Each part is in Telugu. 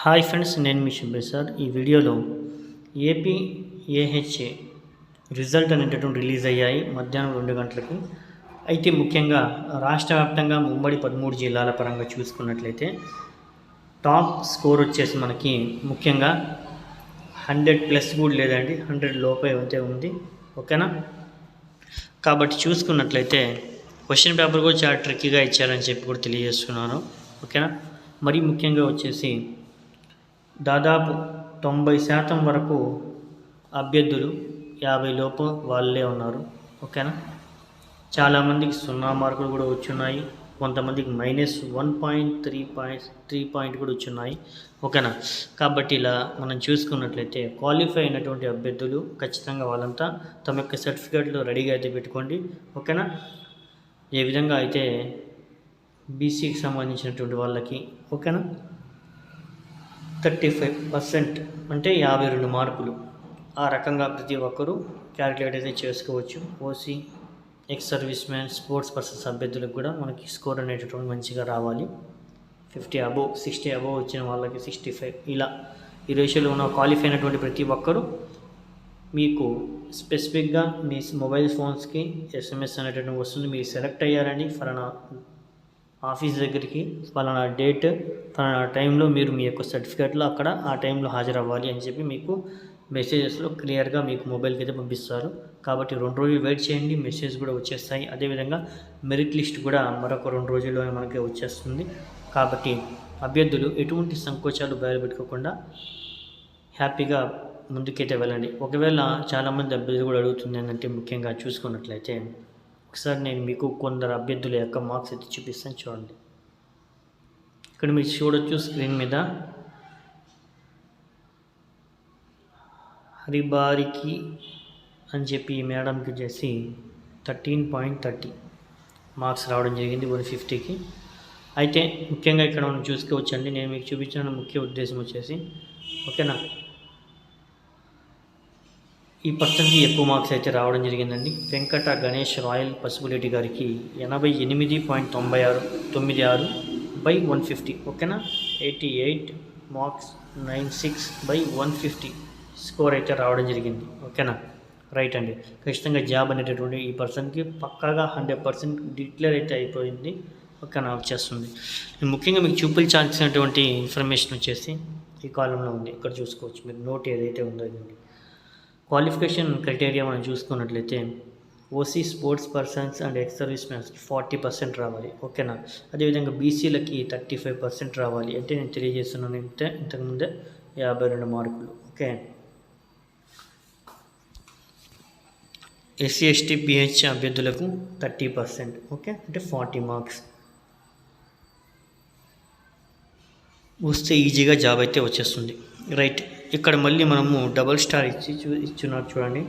హాయ్ ఫ్రెండ్స్ నేను మీ సార్ ఈ వీడియోలో ఏపీ ఏహెచ్ఏ రిజల్ట్ అనేటటువంటి రిలీజ్ అయ్యాయి మధ్యాహ్నం రెండు గంటలకి. అయితే ముఖ్యంగా రాష్ట్ర వ్యాప్తంగా ముంబడి పదమూడు జిల్లాల పరంగా చూసుకున్నట్లయితే టాప్ స్కోర్ వచ్చేసి మనకి ముఖ్యంగా హండ్రెడ్ ప్లస్ కూడా లేదండి హండ్రెడ్ లోపే అయితే ఉంది. ఓకేనా? కాబట్టి చూసుకున్నట్లయితే క్వశ్చన్ పేపర్ కూడా చాలా ట్రిక్కీగా ఇచ్చారని చెప్పి కూడా తెలియజేస్తున్నాను. ఓకేనా? మరీ ముఖ్యంగా వచ్చేసి దాదాపు తొంభై శాతం వరకు అభ్యర్థులు యాభై లోపు వాళ్ళే ఉన్నారు. ఓకేనా? చాలామందికి సున్నా మార్కులు కూడా వచ్చున్నాయి కొంతమందికి minus one point three point three point కూడా వచ్చున్నాయి ఓకేనా? కాబట్టి ఇలా మనం చూసుకున్నట్లయితే క్వాలిఫై అయినటువంటి అభ్యర్థులు ఖచ్చితంగా వాళ్ళంతా తమ యొక్క సర్టిఫికేట్లు రెడీగా అయితే పెట్టుకోండి. ఓకేనా? ఏ విధంగా అయితే బీసీకి సంబంధించినటువంటి వాళ్ళకి ఓకేనా? థర్టీ ఫైవ్ పర్సెంట్ అంటే యాభై రెండు మార్కులు. ఆ రకంగా ప్రతి ఒక్కరూ క్యాలిక్యులేట్ అయితే చేసుకోవచ్చు. OC ex service man sports persons అభ్యర్థులకు కూడా మనకి స్కోర్ అనేటటువంటి మంచిగా రావాలి. ఫిఫ్టీ అబోవ్ సిక్స్టీ అబోవ్ వచ్చిన వాళ్ళకి సిక్స్టీ ఫైవ్ ఇలా ఈ రేషియోలో ఉన్న క్వాలిఫై అయినటువంటి ప్రతి ఒక్కరూ మీకు స్పెసిఫిక్గా మీ మొబైల్ ఫోన్స్కి ఎస్ఎంఎస్ అనేటటువంటి వస్తుంది మీరు సెలెక్ట్ అయ్యారని ఫలానా ఆఫీస్ దగ్గరికి ఫలానా డేట్ ఫలానా టైంలో మీరు మీ యొక్క సర్టిఫికేట్లో అక్కడ ఆ టైంలో హాజరవ్వాలి అని చెప్పి మీకు మెసేజెస్లో క్లియర్గా మీకు మొబైల్కి అయితే పంపిస్తారు. కాబట్టి రెండు రోజులు వెయిట్ చేయండి మెసేజ్ కూడా వచ్చేస్తాయి. అదేవిధంగా మెరిట్ లిస్ట్ కూడా మరొక రెండు రోజుల్లో మనకి వచ్చేస్తుంది. కాబట్టి అభ్యర్థులు ఎటువంటి సంకోచాలు బయలుపెట్టుకోకుండా హ్యాపీగా ముందుకైతే వెళ్ళండి. ఒకవేళ చాలామంది అభ్యర్థులు కూడా అడుగుతుంది ఏంటంటే ముఖ్యంగా చూసుకున్నట్లయితే ఒకసారి నేను మీకు కొందరు అభ్యర్థుల యొక్క మార్క్స్ అయితే చూపిస్తాను చూడండి. ఇక్కడ మీరు చూడొచ్చు స్క్రీన్ మీద. హరిబారికి అని చెప్పి ఈ మేడంకి వచ్చేసి థర్టీన్ పాయింట్ థర్టీ మార్క్స్ రావడం జరిగింది వన్ ఫిఫ్టీకి. అయితే ముఖ్యంగా ఇక్కడ మనం చూసుకోవచ్చండి. నేను మీకు చూపించిన ముఖ్య ఉద్దేశం వచ్చేసి ఓకేనా? ఈ పర్సన్కి ఎక్కువ మార్క్స్ అయితే రావడం జరిగిందండి. వెంకట గణేష్ రాయల్ పసుపులేటి గారికి ఎనభై ఎనిమిది పాయింట్ తొంభై ఆరు తొమ్మిది ఆరు బై వన్ ఫిఫ్టీ. ఓకేనా? Eighty eight marks nine six by one fifty score అయితే రావడం జరిగింది. ఓకేనా? రైట్ అండి. ఖచ్చితంగా జాబ్ అనేటటువంటి ఈ పర్సన్కి పక్కాగా హండ్రెడ్ పర్సెంట్ డిక్లేర్ అయితే అయిపోయింది. ఓకేనా? వచ్చేస్తుంది. ముఖ్యంగా మీకు చూపించాల్సినటువంటి ఇన్ఫర్మేషన్ వచ్చేసి ఈ కాలంలో ఉంది. ఇక్కడ చూసుకోవచ్చు. మీరు నోట్ ఏదైతే ఉందో ఇదండి క్వాలిఫికేషన్ క్రైటీరియా మనం చూసుకున్నట్లయితే OC sports persons and ex service మ్యాన్స్కి forty percent రావాలి ఓకేనా? అదేవిధంగా బీసీలకి థర్టీ ఫైవ్ పర్సెంట్ రావాలి అంటే నేను తెలియజేస్తున్నాను అంటే ఇంతకుముందే యాభై రెండు మార్కులు ఓకే? ఎస్సీ ఎస్టీ పిహెచ్ అభ్యర్థులకు థర్టీ పర్సెంట్ ఓకే? అంటే ఫార్టీ మార్క్స్. వస్తే ఈజీగా జాబ్ అయితే వచ్చేస్తుంది రైట్? ఇక్కడ మళ్ళీ మనము డబల్ స్టార్ ఇచ్చి చూ ఇచ్చున్నారు చూడండి.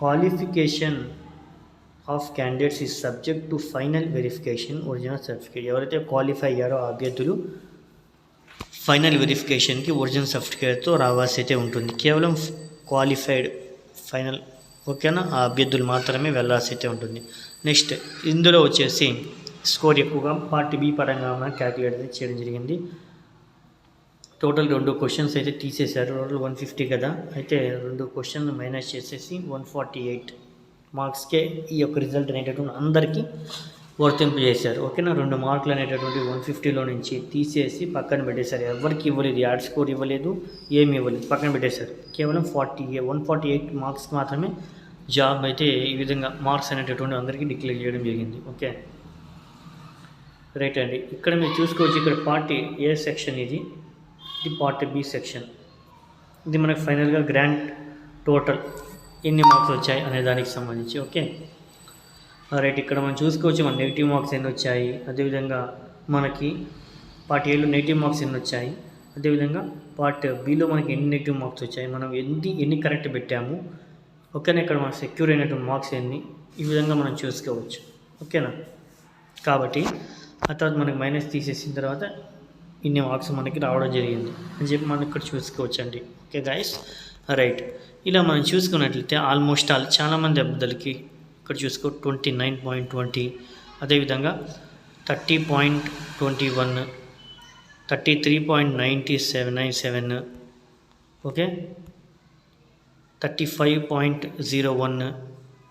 Qualification of candidates is subject to final verification original certificate ఎవరైతే క్వాలిఫై అయ్యారో అభ్యర్థులు ఫైనల్ వెరిఫికేషన్కి ఒరిజినల్ సర్టిఫికేట్తో రావాల్సి అయితే ఉంటుంది. కేవలం క్వాలిఫైడ్ ఫైనల్ ఓకేనా ఆ అభ్యర్థులు మాత్రమే వెళ్ళాల్సి అయితే ఉంటుంది. నెక్స్ట్ ఇందులో వచ్చేసి స్కోర్ ఎక్కువగా పార్ట్ బి పరంగా మనం క్యాలిక్యులేట్ చేయడం జరిగింది. టోటల్ రెండు క్వశ్చన్స్ అయితే తీసేశారు. టోటల్ వన్ ఫిఫ్టీ కదా. అయితే రెండు క్వశ్చన్ మైనస్ చేసేసి వన్ ఫార్టీ ఎయిట్ మార్క్స్కే ఈ యొక్క రిజల్ట్ అనేటటువంటి అందరికీ వర్తింపు చేశారు. ఓకేనా? రెండు మార్కులు అనేటటువంటి వన్ ఫిఫ్టీలో నుంచి తీసేసి పక్కన పెట్టేశారు. ఎవరికి ఇవ్వలేదు. యాడ్ స్కోర్ ఇవ్వలేదు. ఏమి ఇవ్వలేదు. పక్కన పెట్టేశారు. కేవలం forty one forty eight marks మాత్రమే జాబ్ అయితే ఈ విధంగా మార్క్స్ అనేటటువంటి అందరికీ డిక్లేర్ చేయడం జరిగింది. ఓకే? రైట్ అండి. ఇక్కడ మీరు చూసుకోవచ్చు. ఇక్కడ పార్టీ ఏ సెక్షన్ ఇది. The part B section. ఇది మనకు ఫైనల్గా గ్రాండ్ టోటల్ ఎన్ని మార్క్స్ వచ్చాయి అనే దానికి సంబంధించి ఓకే? రైట్ ఇక్కడ మనం చూసుకోవచ్చు మన నెగిటివ్ మార్క్స్ ఎన్ని వచ్చాయి అదేవిధంగా మనకి పార్ట్ ఏలో నెగిటివ్ మార్క్స్ ఎన్ని వచ్చాయి అదేవిధంగా పార్ట్ బిలో మనకి ఎన్ని నెగిటివ్ మార్క్స్ వచ్చాయి మనం ఎన్ని ఎన్ని కరెక్ట్ పెట్టాము ఓకేనా ఇక్కడ మనకు సెక్యూర్ అయినటువంటి మార్క్స్ ఎన్ని ఈ విధంగా మనం చూసుకోవచ్చు ఓకేనా? కాబట్టి ఆ తర్వాత మనకి మైనస్ తీసేసిన తర్వాత ఇన్ని మార్క్స్ మనకి రావడం జరిగింది అని చెప్పి మనం ఇక్కడ చూసుకోవచ్చండి. ఓకే గైస్ రైట్ ఇలా మనం చూసుకున్నట్లయితే ఆల్మోస్ట్ ఆల్ చాలామంది అబ్బాయిలకి ఇక్కడ చూసుకో ట్వంటీ నైన్ పాయింట్ ట్వంటీ అదేవిధంగా thirty point twenty one thirty three point ninety seven nine seven okay thirty five point zero one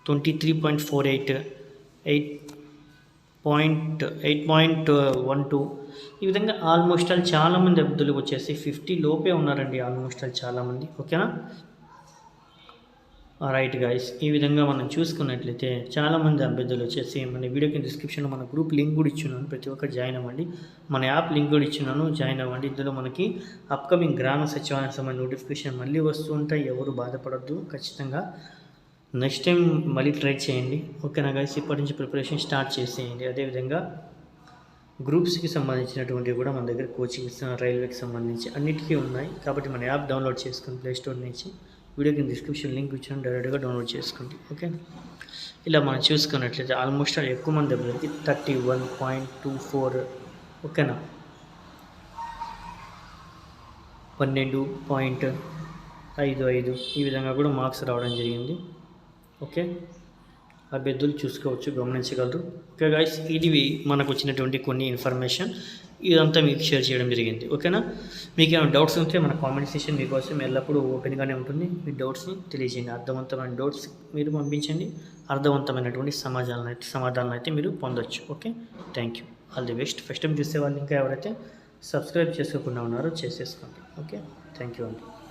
twenty three point four eight eight point eight point one two ఈ విధంగా ఆల్మోస్ట్ ఆల్ చాలామంది అభ్యర్థులు వచ్చేసి ఫిఫ్టీ లోపే ఉన్నారండి ఆల్మోస్ట్ ఆల్ చాలామంది. ఓకేనా రైట్ గాయస్ ఈ విధంగా మనం చూసుకున్నట్లయితే చాలామంది అభ్యర్థులు వచ్చేసి మన వీడియో కింద డిస్క్రిప్షన్లో మన గ్రూప్ లింక్ కూడా ఇచ్చున్నాను ప్రతి ఒక్కరు జాయిన్ అవ్వండి. మన యాప్ లింక్ కూడా ఇచ్చున్నాను జాయిన్ అవ్వండి. ఇందులో మనకి అప్కమింగ్ గ్రామ సచివాలయం సంబంధించిన నోటిఫికేషన్ మళ్ళీ వస్తూ ఉంటాయి ఎవరు బాధపడద్దు ఖచ్చితంగా నెక్స్ట్ టైం మళ్ళీ ట్రై చేయండి. ఓకేనా గైస్ ఇప్పటి నుంచి ప్రిపరేషన్ స్టార్ట్ చేసేయండి. అదేవిధంగా గ్రూప్స్కి సంబంధించినటువంటివి కూడా మన దగ్గర కోచింగ్ రైల్వేకి సంబంధించి అన్నిటికీ ఉన్నాయి. కాబట్టి మన యాప్ డౌన్లోడ్ చేసుకుని ప్లేస్టోర్ నుంచి వీడియో కింద డిస్క్రిప్షన్ లింక్ ఇచ్చాను. డైరెక్ట్గా డౌన్లోడ్ చేసుకోండి. ఓకే ఇలా మనం చూసుకున్నట్లయితే ఆల్మోస్ట్ ఎక్కువ మంది అభ్యర్థికి thirty one point two four ఓకేనా పన్నెండు పాయింట్ ఐదు ఐదు ఈ విధంగా కూడా మార్క్స్ రావడం జరిగింది. ఓకే? అభ్యర్థులు చూసుకోవచ్చు గమనించగలరు. ఓకే గాయస్ ఇది మనకు వచ్చినటువంటి కొన్ని ఇన్ఫర్మేషన్ ఇదంతా మీకు షేర్ చేయడం జరిగింది. ఓకేనా మీకు ఏమైనా డౌట్స్ ఉంటే మన కామెంట్ సెషన్ మీకోసం ఎల్లప్పుడూ ఓపెన్గానే ఉంటుంది. మీ డౌట్స్ని తెలియజేయండి. అర్థవంతమైన డౌట్స్ మీరు పంపించండి. అర్థవంతమైనటువంటి సమాజాలను అయితే సమాధానాలు అయితే మీరు పొందొచ్చు. Okay thank you all the best first time చూసే వాళ్ళు ఇంకా ఎవరైతే సబ్స్క్రైబ్ చేసుకోకుండా ఉన్నారో చేసేసుకోండి. ఓకే థ్యాంక్ యూ అండి